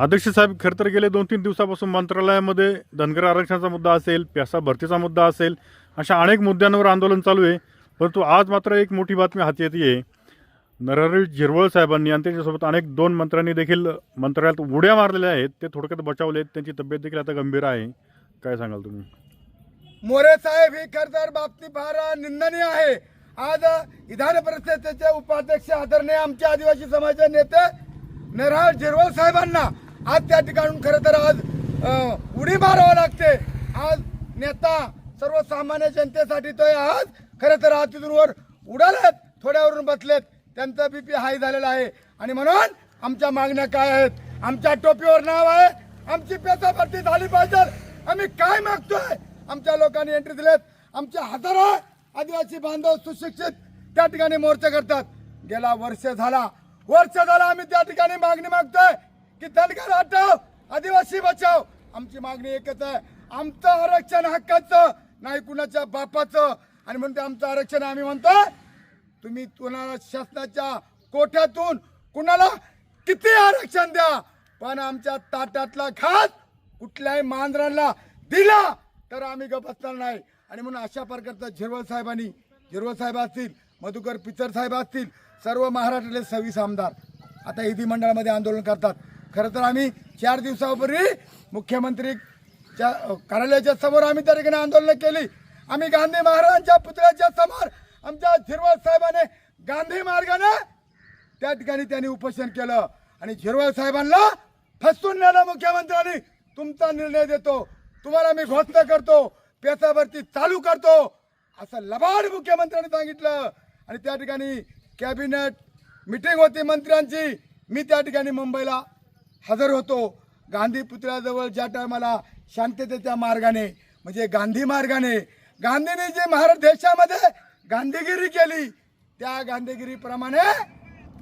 आदर्श साहेब खरं तर गेले दोन तीन दिवसापासून मंत्रालयामध्ये धनगर आरक्षणाचा मुद्दा असेल प्यासा भरतीचा मुद्दा असेल अशा अनेक मुद्द्यांवर आंदोलन चालू आहे. परंतु आज मात्र एक मोठी बातमी हाती येते नरहरी झिरवळ साहेबांनी आणि त्यांच्यासोबत अनेक दोन मंत्र्यांनी देखील मंत्रालयात उड्या मारलेल्या आहेत. ते थोडक्यात बचावले आहेत. त्यांची तब्येत देखील आता गंभीर आहे. काय सांगाल तुम्ही? मोरे साहेब ही खर तर बाबती फार निंदनीय आहे. आज विधान परिषदेचे उपाध्यक्ष आदरणीय आमच्या आदिवासी समाजाचे नेते नरहर झिरवळ साहेबांना आज त्या ठिकाणून खरं तर आज उडी मारावं लागते. आज नेता सर्वसामान्य जनतेसाठी तो आज खरं तर आज तिथून वर उडालेत थोड्यावरून बसलेत. त्यांचा बीपी हाय झालेला आहे. आणि म्हणून आमच्या मागण्या काय आहेत? आमच्या टोपीवर नाव आहे. आमची पेसा भरती झाली पाहिजे. आम्ही काय मागतोय? आमच्या लोकांनी एंट्री दिलेत. आमच्या हजारो आदिवासी बांधव सुशिक्षित त्या ठिकाणी मोर्चा करतात. गेला वर्ष झाला. वर्ष झाला आम्ही त्या ठिकाणी मागणी मागतोय. की धनगर हटाव आदिवासी बचाव. आमची मागणी एकच आहे. आमचं आरक्षण हक्काचं नाही कुणाच्या बापाचं. आणि म्हणून ते आमचं आरक्षण आम्ही म्हणतो तुम्ही कुणाला शासनाच्या कोठ्यातून कुणाला किती आरक्षण द्या? पण आमच्या ताटातला घास कुठल्याही मांजरांना दिला तर आम्ही ग बसणार नाही. आणि म्हणून अशा प्रकारचा झिरवळ साहेबांनी झिरवळ साहेब असतील मधुकर पिचर साहेब असतील सर्व महाराष्ट्रातले सव्वीस आमदार. आता विधिमंडळामध्ये आंदोलन करतात. खरं तर आम्ही चार दिवसापूर्वी मुख्यमंत्री च्या कार्यालयाच्या समोर आम्ही त्या ठिकाणी आंदोलन केली. आम्ही गांधी महाराजांच्या पुतळ्याच्या समोर आमच्या झिरवळ साहेबाने गांधी मार्गाने त्या ठिकाणी त्यांनी उपोषण केलं. आणि झिरवळ साहेबांना फसवून नेलं मुख्यमंत्र्यांनी. तुमचा निर्णय देतो. तुम्हाला मी घोषणा करतो. पेचावरती चालू करतो. असं लबाड मुख्यमंत्र्यांनी सांगितलं. आणि त्या ठिकाणी कॅबिनेट मिटिंग होती मंत्र्यांची. मी त्या ठिकाणी मुंबईला हजर होतो. गांधी पुतळ्याजवळ ज्या टायमाला शांततेच्या मार्गाने म्हणजे गांधी मार्गाने गांधींनी जे महाराष्ट्र देशामध्ये गांधीगिरी केली त्या गांधीगिरीप्रमाणे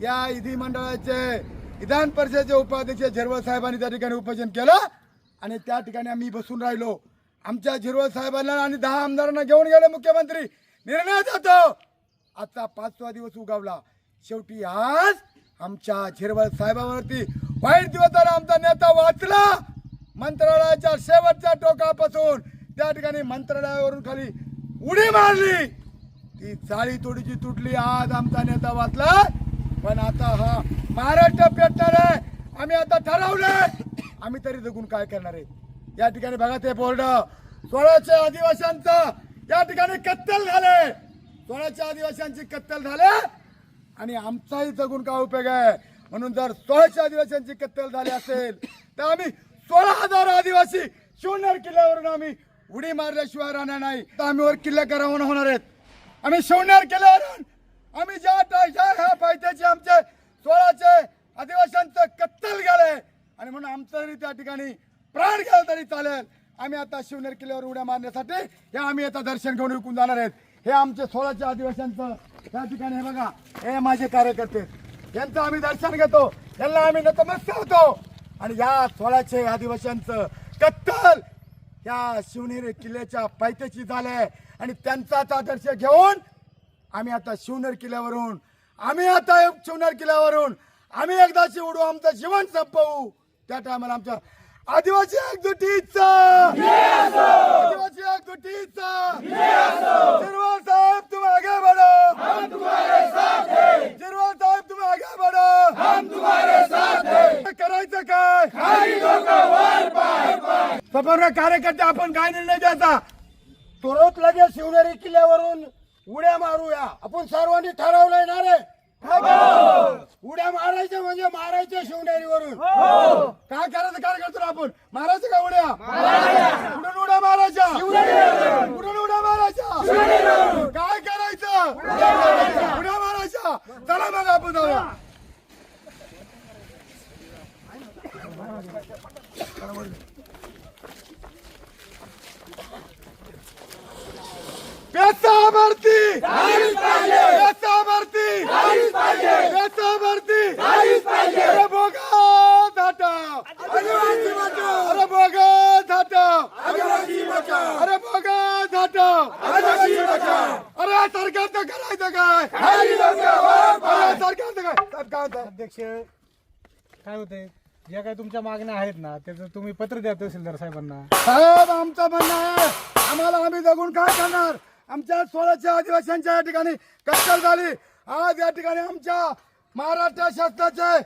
या विधिमंडळाचे विधान परिषदेचे उपाध्यक्ष झिरवळ साहेबांनी त्या ठिकाणी उपोषण केलं आणि त्या ठिकाणी आम्ही बसून राहिलो. आमच्या झिरवळ साहेबांना आणि दहा आमदारांना घेऊन गेले मुख्यमंत्री. निर्णय जातो आजचा पाचवा दिवस उगावला. शेवटी आज आमच्या झिरवळ साहेबांवरती वाईट दिवस आमचा नेता वाचला मंत्रालयाच्या शेवटच्या टोकापासून त्या ठिकाणी मंत्रालयावरून खाली उडी मारली. ती चाळी तोडीची तुटली आज आमचा नेता वाचला. पण आता हा महाराष्ट्र पेटणार आहे. आम्ही आता ठरवलंय. आम्ही तरी जगून काय करणार आहे? या ठिकाणी बघा ते बोर्ड. सोळाशे आदिवाशांचा या ठिकाणी कत्तल झाले. सोळाशे आदिवाशांची कत्तल झाले. आणि आमचाही जगून काय उपयोग आहे? म्हणून जर सोळाशे आदिवासींची कत्तल झाली असेल तर आम्ही सोळा हजार आदिवासी शिवनेर किल्ल्यावरून आम्ही उडी मारल्याशिवाय राहणार नाही. तर आम्ही वर किल्ला करावून होणार आहेत. आम्ही शिवनेर किल्ल्यावरून आम्ही ज्या ह्या पायथ्याचे आमचे सोळाचे आदिवासींचं कत्तल गेलंय आणि म्हणून आमचं तरी त्या ठिकाणी प्राण गेलं तरी चालेल. आम्ही आता शिवनेर किल्ल्यावर उड्या मारण्यासाठी हे आम्ही आता दर्शन घेऊन विकून जाणार आहेत. हे आमचे सोळाच्या आदिवासींचं त्या ठिकाणी हे बघा हे माझे कार्यकर्ते. यांचं आम्ही दर्शन घेतो. यांना आम्ही नतमस्त होतो. आणि या सोळाचे आदिवासींचं कत्तल या शिवनेरी किल्ल्याच्या पायथ्याशी झालंय. आणि त्यांचाच आदर्श घेऊन आम्ही आता शिवनेर किल्ल्यावरून आम्ही आता शिवनेर किल्ल्यावरून आम्ही एकदाची उडू आमचं जीवन संपवू. त्या टायमाला आमच्या आदिवासी एकजुटीचा. आदिवासी एकजुटीचा. शिरवाल साहेब तुम आगे बढ़ो हम तुम्हारे साथ हैं शिरवाल साहेब तुम आगे बढ़ो हम तुम्हारे साथ हैं करायचं काय खाली संपूर्ण कार्यकर्ते आपण काय निर्णय द्यायचा तुरंत लगेच शिवनेरी किल्ल्यावरून उड्या मारूया. आपण सर्वांनी ठरवलंय ना रे उड्या मारायच्या म्हणजे मारायच्या शिवनेरीवरून. काय करायचं काय करतो आपण? मारायचं का उड्या? कुठून उड्या मारायच्या? कुठून उड्या मारायच्या काय करायचं उड्या मारायच्या चला मग आपण जाऊया पेसा भरती पेसा भरती पेसा भरती अरे बोगा हटाव अरे बोगा हटाव अरे बोगा हटाव अरे सरकारचं काय? होतं अध्यक्ष काय होतंय? ज्या काही तुमच्या मागण्या आहेत ना त्याचं तुम्ही पत्र द्या तहसीलदार साहेबांना. साहेब आमचं म्हणणं आहे आम्हाला आम्ही जगून काय करणार? आमच्या सोळाच्या आदिवासींच्या या ठिकाणी कत्तल झाली. आज या ठिकाणी आमच्या महाराष्ट्र शासनाचे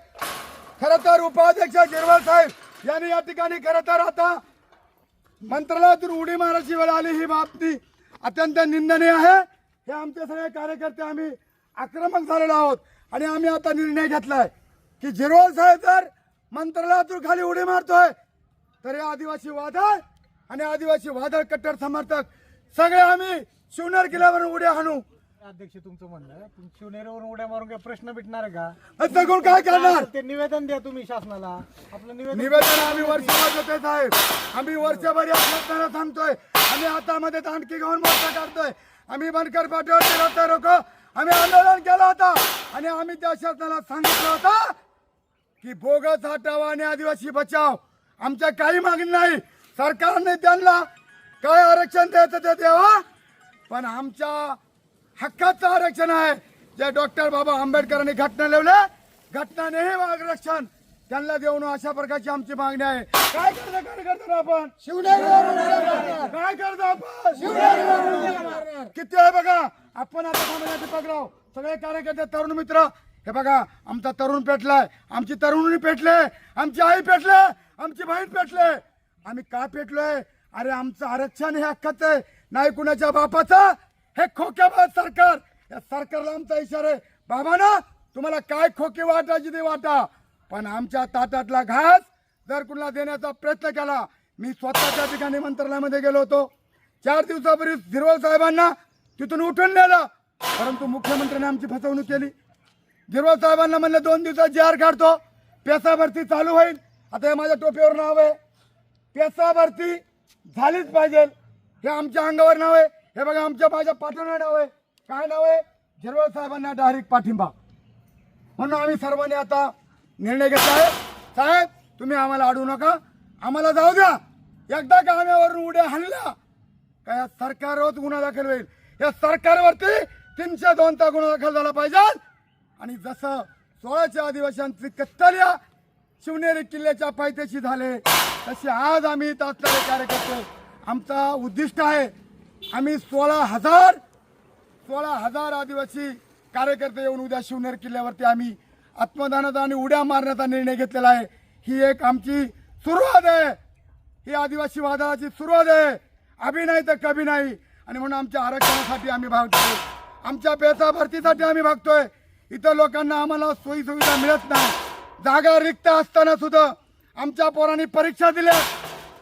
खर तर उपाध्यक्ष गिरवळ साहेब यांनी या ठिकाणी खर तर आता मंत्रालयातून उडी मारायची वेळ आली. ही बातमी अत्यंत निंदनीय आहे. हे आमचे सगळे कार्यकर्ते आम्ही आक्रमक झालेलो आहोत आणि आम्ही आता निर्णय घेतलाय की जिरवाल साहेब जर मंत्रालयातून खाली उडी मारतोय तर हे आदिवासी वादळ आणि आदिवासी वादळ कट्टर समर्थक सगळे आम्ही शिवनेर किल्ल्यावरून उड्या हाणू. अध्यक्ष तुमचं म्हणणं शिवनेरीवरून उड्या मारून काय प्रश्न मिटणार आहे का? कोण काय करणार? ते निवेदन द्या तुम्ही शासनाला. आपलं निवेदन निवेदन आम्ही वर्षभर देतोय साहेब. आम्ही वर्षभर या शासनाला सांगतोय आम्ही हातामध्ये दांडकी घेऊन मोर्चा काढतोय. आम्ही बनकर पाठवते रस्ता रोको. आम्ही आंदोलन केलं होतं. आणि आम्ही त्या शासनाला सांगितलं होतं की बोगस हटावा आणि आदिवासी बचाव. आमच्या काही मागणी नाही. सरकारने त्यांना काय आरक्षण द्यायचं ते द्यावा? पण आमच्या हक्काचं आरक्षण आहे. जे डॉक्टर बाबा आंबेडकरांनी घटना लावल्या घटनाने हे आरक्षण त्यांना देऊन अशा प्रकारची आमची मागणी आहे. काय करतो काय करतो आपण? काय करतो आपण? किती आहे बघा? आपण आता थांबण्याचे पकडाव सगळे कार्यकर्ते तरुण मित्र हे बघा आमचा तरुण पेटलाय. आमची तरुणी पेटले आमची आई पेटले आमची बहीण पेटले. आम्ही का पेटलोय? अरे आमचं आरक्षण हे हक्काचं आहे. नाही कुणाच्या बापाचं? हे खोक्याबाज सरकार. या सरकारला आमचा इशारा आहे. बाबा ना तुम्हाला काय खोके वाटायची ते वाटा. पण आमच्या ताटातला घास जर कुणाला देण्याचा प्रयत्न केला मी स्वतःच्या ठिकाणी मंत्रालयामध्ये गेलो होतो. चार दिवसापूर्वी झिरवल साहेबांना तिथून उठून नेलं. परंतु मुख्यमंत्र्यांनी आमची फसवणूक केली. झिरवल साहेबांना म्हणलं दोन दिवसात जी आर काढतो. पेसा भरती चालू होईल. आता हे माझ्या टोपीवर नाव आहे. पेसा भरती झालीच पाहिजे. हे आमच्या अंगावर नाव आहे. हे बघा आमच्या माझ्या पाठवणार नाव आहे. काय नाव आहे? झिरवल साहेबांना डायरेक्ट पाठिंबा. म्हणून आम्ही सर्वांनी आता निर्णय घेतला आहे. साहेब तुम्ही आम्हाला अडवू नका. आम्हाला जाऊ द्या. एकदा का उड्या हाणल्या का या सरकारवर गुन्हा दाखल होईल? या सरकारवरती तीनशे दोनचा गुन्हा दाखल झाला पाहिजे. आणि जसं सोळाच्या आदिवासींची कत्तल्या शिवनेरी किल्ल्याच्या पायथ्याशी झाले तसे आज आम्ही इथं कार्यकर्ते आमचा उद्दिष्ट आहे आम्ही सोळा हजार सोळा हजार आदिवासी कार्यकर्ते येऊन उद्या शिवनेर किल्ल्यावरती आम्ही आत्मदानाचा आणि उड्या मारण्याचा निर्णय घेतलेला आहे. ही एक आमची सुरुवात आहे. ही आदिवासी वादळाची सुरुवात आहे. अभि नाही तर कभी नाही. आणि म्हणून आमच्या आरक्षणासाठी आम्ही भागतोय. आमच्या पेसा भरतीसाठी आम्ही भागतोय. इतर लोकांना आम्हाला सोयी सुविधा मिळत नाही. जागा रिक्त असताना सुद्धा आमच्या पोरांनी परीक्षा दिल्या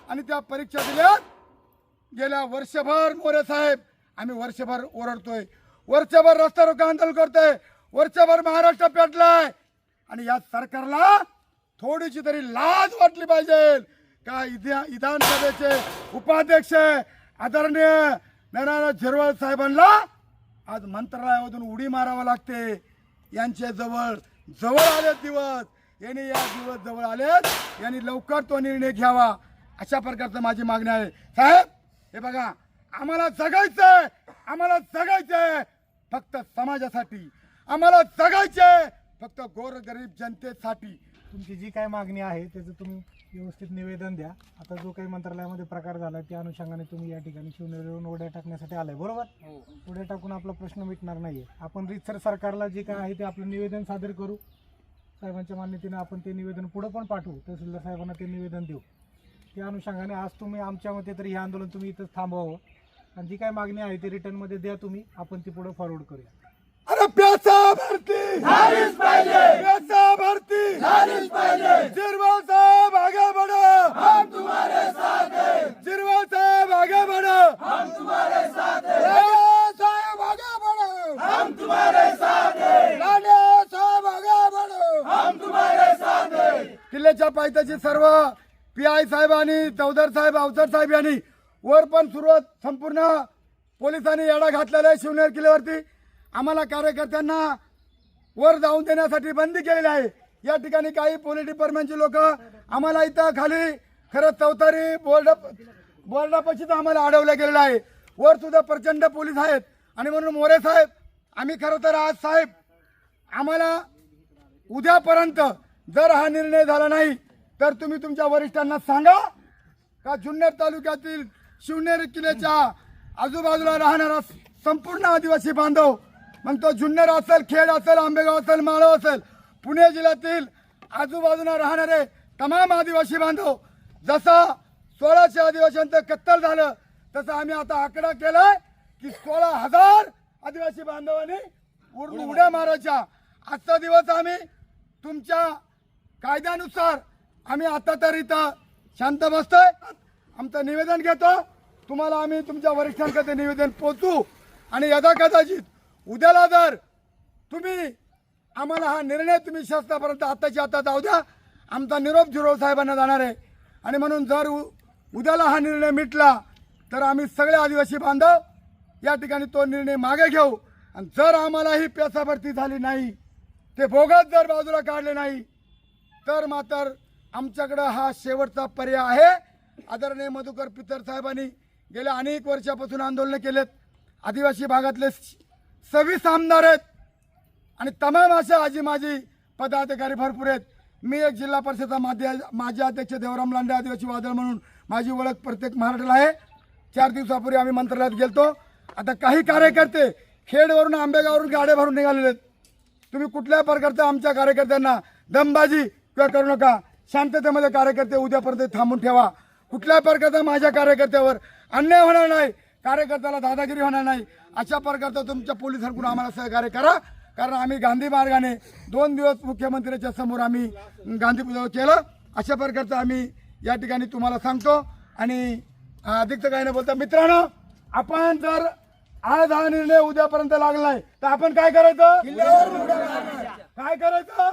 आणि त्या परीक्षा दिल्यात गेल्या वर्षभर मोरे साहेब आम्ही वर्षभर ओरडतोय. वर्षभर रस्ता रोको आंदोलन करतोय. वर्षभर महाराष्ट्र पेटलाय. आणि या सरकारला थोडीशी तरी लाज वाटली पाहिजे. का इथे विधानसभेचे उपाध्यक्ष आदरणीय नारायण झिरवळ साहेबांना आज मंत्रालयामधून उडी मारावं लागते. यांचे जवळ जवळ आले दिवस. यांनी या दिवस जवळ आलेत. यांनी लवकर तो निर्णय घ्यावा. अशा प्रकारचं माझी मागणी आहे. साहेब हे बघा आम्हाला जगायचंय आम्हाला जगायचंय फक्त समाजासाठी. आम्हाला जगायचंय फक्त गोरगरीब जनतेसाठी. तुमची जी काय मागणी आहे त्याचं तुम्ही व्यवस्थित निवेदन द्या. आता जो काही मंत्रालयामध्ये प्रकार झाला त्या अनुषंगाने तुम्ही या ठिकाणी शिवनेरीवरून उड्या टाकण्यासाठी आलाय बरोबर? उड्या टाकून आपला प्रश्न मिटणार नाहीये. आपण रितसर सरकारला जे काय आहे ते आपलं निवेदन सादर करू. साहेबांच्या मान्यतेने आपण ते निवेदन पुढं पण पाठवू. तहसीलदार साहेबांना ते निवेदन देऊ. त्या अनुषंगाने आज तुम्ही आमच्या मते तरी हे आंदोलन तुम्ही इथंच थांबवावं. आणि जी काय मागणी आहे ती रिटर्नमध्ये द्या तुम्ही. आपण ती पुढे फॉरवर्ड करूया. अरे प्यासा भरती! झालीच पाहिजे! प्यासा भरती! झालीच पाहिजे! जिरवाल साहेब आगे बढ़ो! हम तुम्हारे साथ हैं! जिरवाल साहेब आगे बढ़ो! हम तुम्हारे साथ हैं! लाले साहेब आगे बढ़ो! हम तुम्हारे साथ हैं! साहेब आगे बढ़ो! हम तुम्हारे साथ हैं! किल्ल्याच्या पायथ्याची सर्व पी आय साहेब आणि चौधर साहेब अवसर साहेब यांनी वर पण सुरुवात संपूर्ण पोलिसांनी येडा घातलेला आहे शिवनेर किल्ल्यावरती. आम्हाला कार्यकर्त्यांना वर जाऊन देण्यासाठी बंदी केलेली आहे. या ठिकाणी काही पोलीस डिपार्टमेंटची लोक आम्हाला इथं खाली खरं चौतारी बोर्ड बोर्डापाशीच आम्हाला अडवलं गेलेलं आहे. वर सुद्धा प्रचंड पोलीस आहेत. आणि म्हणून मोरे साहेब आम्ही खरं तर आज साहेब आम्हाला उद्यापर्यंत जर हा निर्णय झाला नाही तर तुम्ही तुमच्या वरिष्ठांना सांगा का जुन्नर तालुक्यातील शिवनेर किल्ल्याच्या आजूबाजूला राहणारा संपूर्ण आदिवासी बांधव मग तो जुन्नर असेल खेड असेल आंबेगाव असेल माळव असेल पुणे जिल्ह्यातील आजूबाजूला राहणारे तमाम आदिवासी बांधव जसा सोळाशे आदिवासींचं कत्तल झालं तसं आम्ही आता आकडा केलाय की सोळा हजार आदिवासी बांधवांनी उड- उड्या मारायच्या. आजचा दिवस आम्ही तुमच्या कायद्यानुसार आम्ही आता तर इथं शांत बसतोय. आमचं निवेदन घेतो. तुम्हाला आम्ही तुमच्या वरिष्ठांकडे निवेदन पोचू आणि यदा कदाचित उद्याला जर तुम्ही आम्हाला हा निर्णय तुम्ही शासनापर्यंत आताच्या आता जाऊ द्या. आमचा निरोप झिरो साहेबांना जाणार आहे. आणि म्हणून जर उ- उद्याला हा निर्णय मिटला तर आम्ही सगळे आदिवासी बांधव या ठिकाणी तो निर्णय मागे घेऊ. आणि जर आम्हाला ही झाली नाही ते बोगस जर बाजूला काढले नाही तर मात्र आमच्याकडं हा शेवटचा पर्याय आहे. आदरणीय मधुकर पितर साहेबांनी गेल्या अनेक वर्षापासून आंदोलन केलेत. आदिवासी भागातले सव्वीस आमदार आहेत. आणि तमाम अशा आजी माझी पदाधिकारी भरपूर आहेत. मी एक जिल्हा परिषदचा माध्या माजी अध्यक्ष देवराम लांडे आदिवासी वादळ म्हणून माझी ओळख प्रत्येक महाराष्ट्राला आहे. चार दिवसापूर्वी आम्ही मंत्रालयात गेलतो. आता काही कार्यकर्ते खेडवरून आंबेगावरून गाड्या भरून निघालेले आहेत. तुम्ही कुठल्याही प्रकारचं आमच्या कार्यकर्त्यांना दमबाजी किंवा करू नका. शांततेमध्ये कार्यकर्ते उद्यापर्यंत थांबून ठेवा. कुठल्याही प्रकारचा माझ्या कार्यकर्त्यावर अन्याय होणार नाही कार्यकर्त्याला दादागिरी होणार नाही अशा प्रकारचं तुमच्या पोलिसांकडून आम्हाला सहकार्य करा. कारण आम्ही गांधी मार्गाने दोन दिवस मुख्यमंत्र्याच्या समोर आम्ही गांधी पुतळा केलं. अशा प्रकारचं आम्ही या ठिकाणी तुम्हाला सांगतो. आणि अधिक काही नाही बोलता मित्रांनो आपण जर आज हा निर्णय उद्यापर्यंत लागलाय तर आपण काय करायचं? काय करायचं?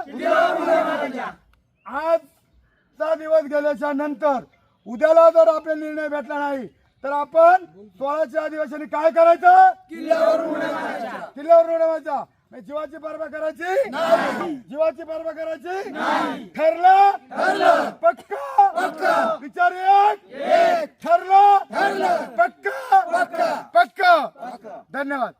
आजचा दिवस गेल्याच्यानंतर उद्याला जर आपल्याला निर्णय भेटला नाही तर आपण सोळाच्या अधिवेशनी काय करायचं? किल्ल्यावर किल्ल्यावर उडवायचा जीवाची पर्वा करायची? जीवाची पर्वा करायची? ठरलं? पक्का? विचार एक. ठरलं? पक्का. पक्का. धन्यवाद.